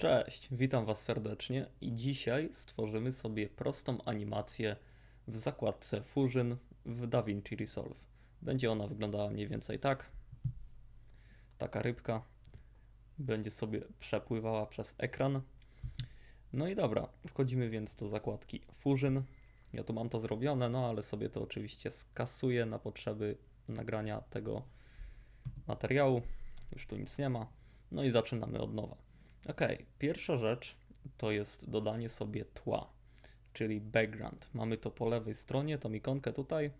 Cześć, witam Was serdecznie i dzisiaj stworzymy sobie prostą animację w zakładce Fusion w DaVinci Resolve. Będzie ona wyglądała mniej więcej tak. Taka rybka będzie sobie przepływała przez ekran. No i dobra, wchodzimy więc do zakładki Fusion. Ja tu mam to zrobione, no ale sobie to oczywiście skasuję na potrzeby nagrania tego materiału. Już tu nic nie ma. No i zaczynamy od nowa. Ok, pierwsza rzecz to jest dodanie sobie tła, czyli background. Mamy to po lewej stronie, tą ikonkę tutaj,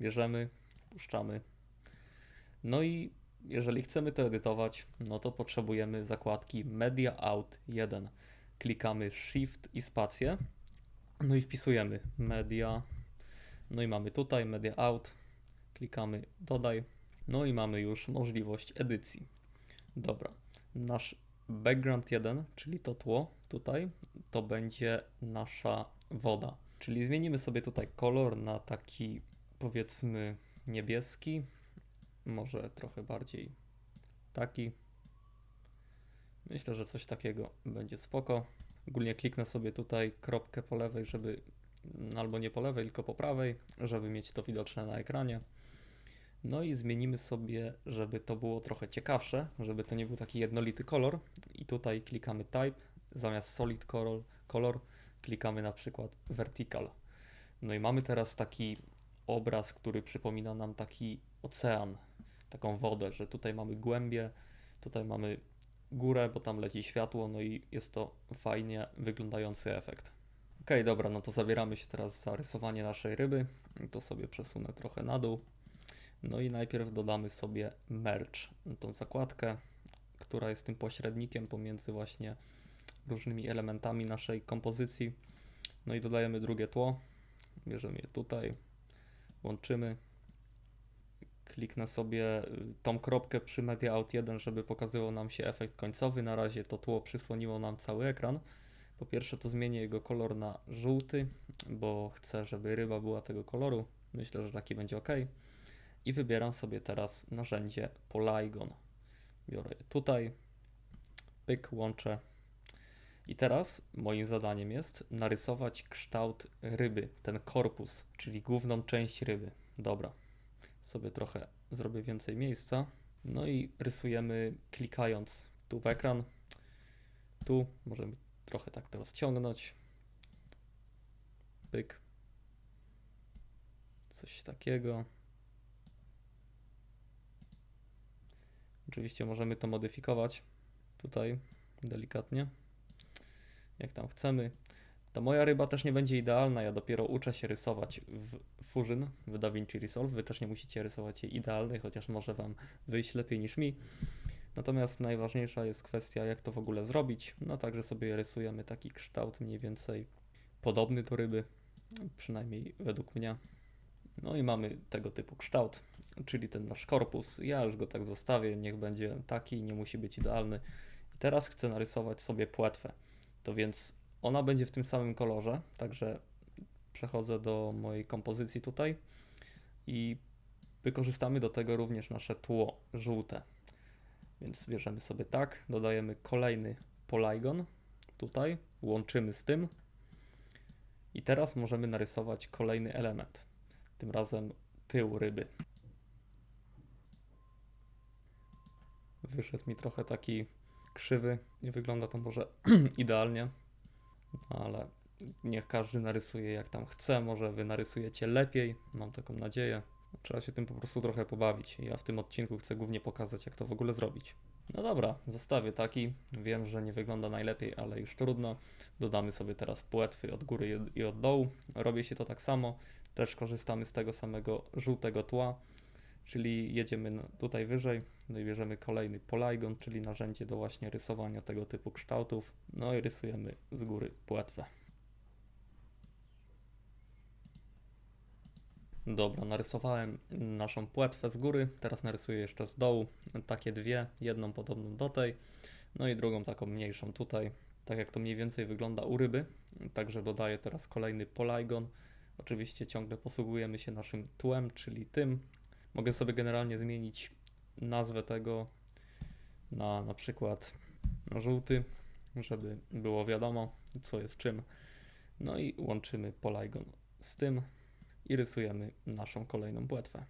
bierzemy, puszczamy. No i jeżeli chcemy to edytować, no to potrzebujemy zakładki Media Out 1. Klikamy Shift i spację, no i wpisujemy Media, no i mamy tutaj Media Out, klikamy Dodaj, no i mamy już możliwość edycji. Dobra, nasz background 1, czyli to tło tutaj, to będzie nasza woda. Czyli zmienimy sobie tutaj kolor na taki powiedzmy niebieski, może trochę bardziej taki. Myślę, że coś takiego będzie spoko. Ogólnie kliknę sobie tutaj kropkę po lewej, żeby albo nie po lewej, tylko po prawej, żeby mieć to widoczne na ekranie. No i zmienimy sobie, żeby to było trochę ciekawsze, żeby to nie był taki jednolity kolor. I tutaj klikamy Type, zamiast Solid Color, color klikamy na przykład Vertical. No i mamy teraz taki obraz, który przypomina nam taki ocean, taką wodę, że tutaj mamy głębie, tutaj mamy górę, bo tam leci światło, no i jest to fajnie wyglądający efekt. Ok, dobra, no to zabieramy się teraz za rysowanie naszej ryby. To sobie przesunę trochę na dół. No i najpierw dodamy sobie merge, tą zakładkę, która jest tym pośrednikiem pomiędzy właśnie różnymi elementami naszej kompozycji. No i dodajemy drugie tło, bierzemy je tutaj, łączymy. Kliknę sobie y, tą kropkę przy Media Out 1, żeby pokazywał nam się efekt końcowy. Na razie to tło przysłoniło nam cały ekran. Po pierwsze to zmienię jego kolor na żółty, bo chcę, żeby ryba była tego koloru. Myślę, że taki będzie ok i wybieram sobie teraz narzędzie Polygon. Biorę je tutaj, pyk, łączę. I teraz moim zadaniem jest narysować kształt ryby, ten korpus, czyli główną część ryby. Dobra, sobie trochę zrobię więcej miejsca. No i rysujemy klikając tu w ekran. Tu możemy trochę tak to rozciągnąć. Pyk. Coś takiego. Oczywiście możemy to modyfikować tutaj delikatnie, jak tam chcemy. Ta moja ryba też nie będzie idealna, ja dopiero uczę się rysować w Fusion, w DaVinci Resolve. Wy też nie musicie rysować jej idealnej, chociaż może Wam wyjść lepiej niż mi. Natomiast najważniejsza jest kwestia, jak to w ogóle zrobić. No także sobie rysujemy taki kształt mniej więcej podobny do ryby, przynajmniej według mnie. No i mamy tego typu kształt czyli ten nasz korpus. Ja już go tak zostawię, niech będzie taki, nie musi być idealny. I teraz chcę narysować sobie płetwę. To więc ona będzie w tym samym kolorze, także przechodzę do mojej kompozycji tutaj i wykorzystamy do tego również nasze tło żółte. Więc bierzemy sobie tak, dodajemy kolejny polygon tutaj, łączymy z tym i teraz możemy narysować kolejny element, tym razem tył ryby. Wyszedł mi trochę taki krzywy. Nie wygląda to może idealnie, ale niech każdy narysuje jak tam chce. Może wy narysujecie lepiej, mam taką nadzieję. Trzeba się tym po prostu trochę pobawić. Ja w tym odcinku chcę głównie pokazać, jak to w ogóle zrobić. No dobra, zostawię taki. Wiem, że nie wygląda najlepiej, ale już trudno. Dodamy sobie teraz płetwy od góry i od dołu. Robię się to tak samo. Też korzystamy z tego samego żółtego tła czyli jedziemy tutaj wyżej, no i bierzemy kolejny polygon, czyli narzędzie do właśnie rysowania tego typu kształtów, no i rysujemy z góry płetwę. Dobra, narysowałem naszą płetwę z góry, teraz narysuję jeszcze z dołu takie dwie, jedną podobną do tej, no i drugą taką mniejszą tutaj, tak jak to mniej więcej wygląda u ryby, także dodaję teraz kolejny polygon, Oczywiście ciągle posługujemy się naszym tłem, czyli tym, Mogę sobie generalnie zmienić nazwę tego na na przykład na żółty, żeby było wiadomo, co jest czym. No i łączymy polygon z tym i rysujemy naszą kolejną płetwę.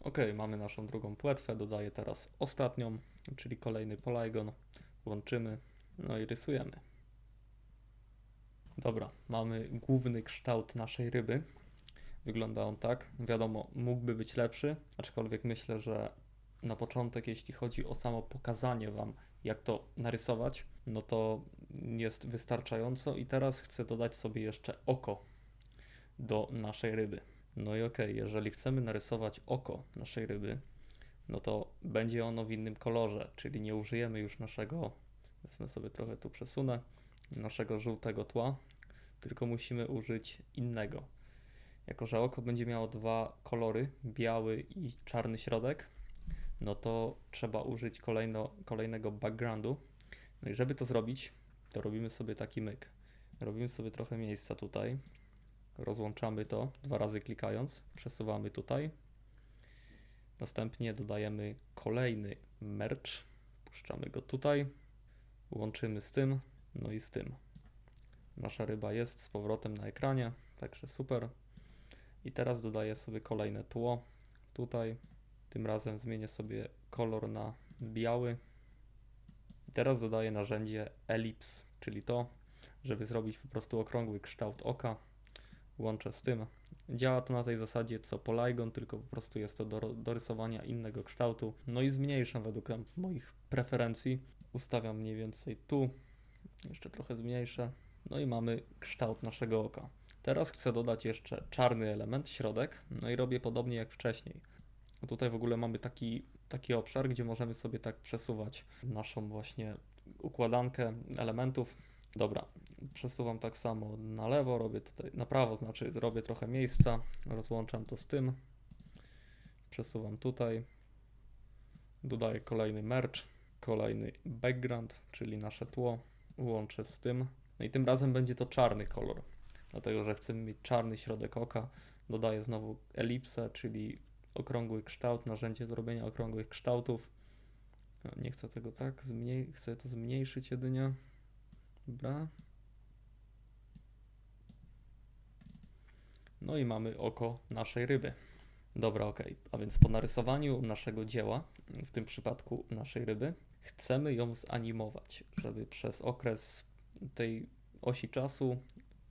Ok, mamy naszą drugą płetwę, dodaję teraz ostatnią, czyli kolejny polygon, łączymy, no i rysujemy. Dobra, mamy główny kształt naszej ryby. Wygląda on tak. Wiadomo, mógłby być lepszy, aczkolwiek myślę, że na początek, jeśli chodzi o samo pokazanie Wam, jak to narysować, no to jest wystarczająco. I teraz chcę dodać sobie jeszcze oko do naszej ryby. No i okej, jeżeli chcemy narysować oko naszej ryby, no to będzie ono w innym kolorze, czyli nie użyjemy już naszego, wezmę sobie trochę tu przesunę, naszego żółtego tła, tylko musimy użyć innego. Jako, że oko będzie miało dwa kolory, biały i czarny środek, no to trzeba użyć kolejno, kolejnego backgroundu. No i żeby to zrobić, to robimy sobie taki myk. Robimy sobie trochę miejsca tutaj. Rozłączamy to dwa razy klikając, przesuwamy tutaj. Następnie dodajemy kolejny merge, puszczamy go tutaj, łączymy z tym, no i z tym. Nasza ryba jest z powrotem na ekranie, także super. I teraz dodaję sobie kolejne tło tutaj. Tym razem zmienię sobie kolor na biały. I teraz dodaję narzędzie Ellipse, czyli to, żeby zrobić po prostu okrągły kształt oka. Łączę z tym. Działa to na tej zasadzie co Polygon, tylko po prostu jest to do, do rysowania innego kształtu. No i zmniejszam według moich preferencji. Ustawiam mniej więcej tu. Jeszcze trochę zmniejszę. No i mamy kształt naszego oka. Teraz chcę dodać jeszcze czarny element, środek, no i robię podobnie jak wcześniej. Tutaj w ogóle mamy taki, taki obszar, gdzie możemy sobie tak przesuwać naszą właśnie układankę elementów. Dobra, przesuwam tak samo na lewo, robię tutaj na prawo, znaczy robię trochę miejsca, rozłączam to z tym, przesuwam tutaj, dodaję kolejny merge, kolejny background, czyli nasze tło, łączę z tym, no i tym razem będzie to czarny kolor, dlatego że chcemy mieć czarny środek oka. Dodaję znowu elipsę, czyli okrągły kształt, narzędzie do robienia okrągłych kształtów. No, nie chcę tego tak, zmniej chcę to zmniejszyć jedynie. Dobra. No i mamy oko naszej ryby. Dobra, ok. A więc po narysowaniu naszego dzieła, w tym przypadku naszej ryby, chcemy ją zanimować, żeby przez okres tej osi czasu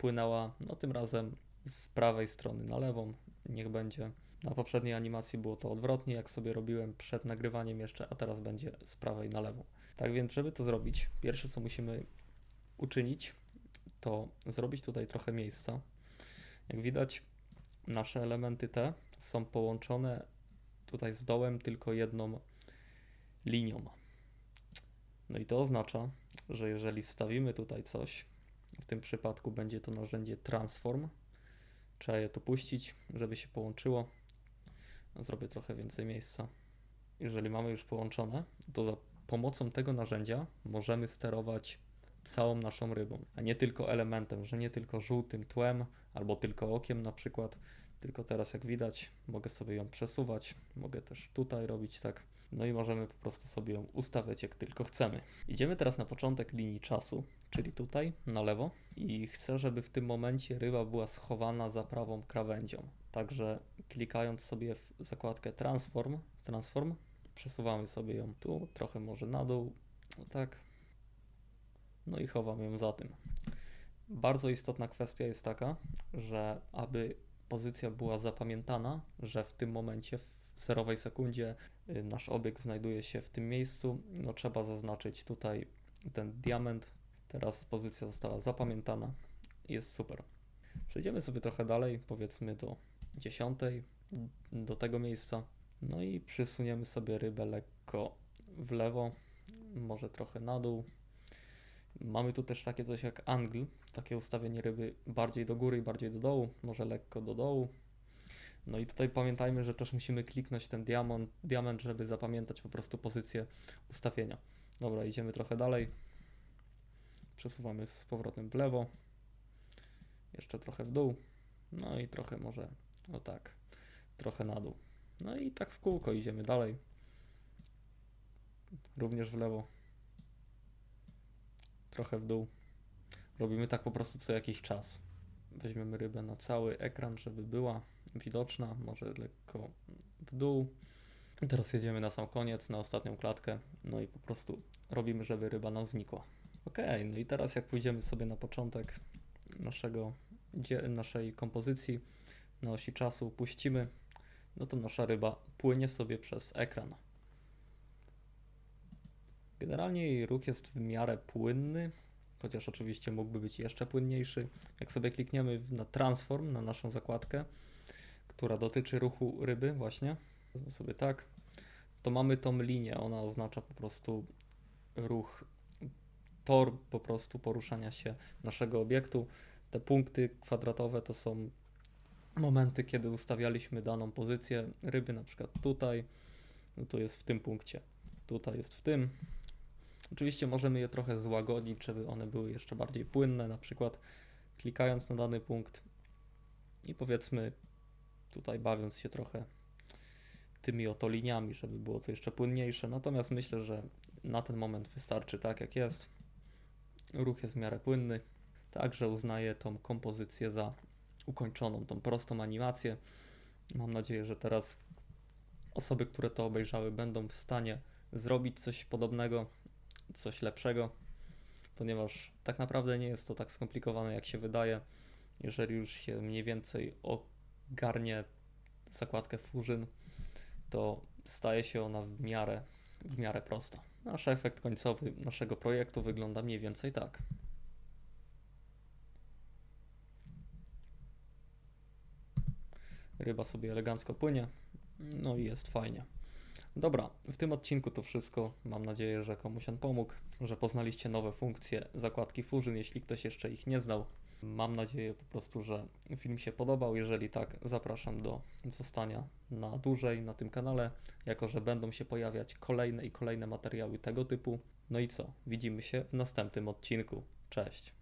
płynęła, no tym razem z prawej strony na lewą, niech będzie. Na poprzedniej animacji było to odwrotnie, jak sobie robiłem przed nagrywaniem jeszcze, a teraz będzie z prawej na lewą. Tak więc, żeby to zrobić, pierwsze co musimy uczynić, to zrobić tutaj trochę miejsca. Jak widać, nasze elementy te są połączone tutaj z dołem tylko jedną linią. No i to oznacza, że jeżeli wstawimy tutaj coś, w tym przypadku będzie to narzędzie transform, trzeba je tu puścić, żeby się połączyło. Zrobię trochę więcej miejsca. Jeżeli mamy już połączone, to za pomocą tego narzędzia możemy sterować całą naszą rybą, a nie tylko elementem, że nie tylko żółtym tłem albo tylko okiem na przykład, tylko teraz jak widać mogę sobie ją przesuwać, mogę też tutaj robić tak, no i możemy po prostu sobie ją ustawiać jak tylko chcemy. Idziemy teraz na początek linii czasu, czyli tutaj na lewo i chcę, żeby w tym momencie ryba była schowana za prawą krawędzią. Także klikając sobie w zakładkę transform, transform przesuwamy sobie ją tu, trochę może na dół, tak, no i chowam ją za tym. Bardzo istotna kwestia jest taka, że aby pozycja była zapamiętana, że w tym momencie, w zerowej sekundzie, y, nasz obiekt znajduje się w tym miejscu, no trzeba zaznaczyć tutaj ten diament. Teraz pozycja została zapamiętana. Jest super. Przejdziemy sobie trochę dalej, powiedzmy do dziesiątej, do tego miejsca. No i przysuniemy sobie rybę lekko w lewo, może trochę na dół, Mamy tu też takie coś jak angle, takie ustawienie ryby bardziej do góry i bardziej do dołu, może lekko do dołu. No i tutaj pamiętajmy, że też musimy kliknąć ten diamant, diament, żeby zapamiętać po prostu pozycję ustawienia. Dobra, idziemy trochę dalej. Przesuwamy z powrotem w lewo. Jeszcze trochę w dół. No i trochę może, o tak, trochę na dół. No i tak w kółko idziemy dalej. Również w lewo. Trochę w dół. Robimy tak po prostu co jakiś czas. Weźmiemy rybę na cały ekran, żeby była widoczna, może lekko w dół. Teraz jedziemy na sam koniec, na ostatnią klatkę, no i po prostu robimy, żeby ryba nam znikła. Ok, no i teraz jak pójdziemy sobie na początek naszego, naszej kompozycji, na osi czasu puścimy, no to nasza ryba płynie sobie przez ekran. Generalnie jej ruch jest w miarę płynny, chociaż oczywiście mógłby być jeszcze płynniejszy. Jak sobie klikniemy na transform, na naszą zakładkę, która dotyczy ruchu ryby właśnie, sobie tak, to mamy tą linię, ona oznacza po prostu ruch, tor po prostu poruszania się naszego obiektu. Te punkty kwadratowe to są momenty, kiedy ustawialiśmy daną pozycję ryby, na przykład tutaj, no to jest w tym punkcie, tutaj jest w tym. Oczywiście możemy je trochę złagodzić, żeby one były jeszcze bardziej płynne, na przykład klikając na dany punkt i powiedzmy tutaj bawiąc się trochę tymi oto liniami, żeby było to jeszcze płynniejsze. Natomiast myślę, że na ten moment wystarczy tak jak jest. Ruch jest w miarę płynny. Także uznaję tą kompozycję za ukończoną, tą prostą animację. Mam nadzieję, że teraz osoby, które to obejrzały, będą w stanie zrobić coś podobnego, coś lepszego, ponieważ tak naprawdę nie jest to tak skomplikowane, jak się wydaje. Jeżeli już się mniej więcej ogarnie zakładkę Fusion, to staje się ona w miarę, w miarę prosta. Nasz efekt końcowy naszego projektu wygląda mniej więcej tak. Ryba sobie elegancko płynie, no i jest fajnie. Dobra, w tym odcinku to wszystko. Mam nadzieję, że komuś on pomógł, że poznaliście nowe funkcje zakładki Fusion, jeśli ktoś jeszcze ich nie znał. Mam nadzieję po prostu, że film się podobał. Jeżeli tak, zapraszam do zostania na dłużej na tym kanale, jako że będą się pojawiać kolejne i kolejne materiały tego typu. No i co? Widzimy się w następnym odcinku. Cześć.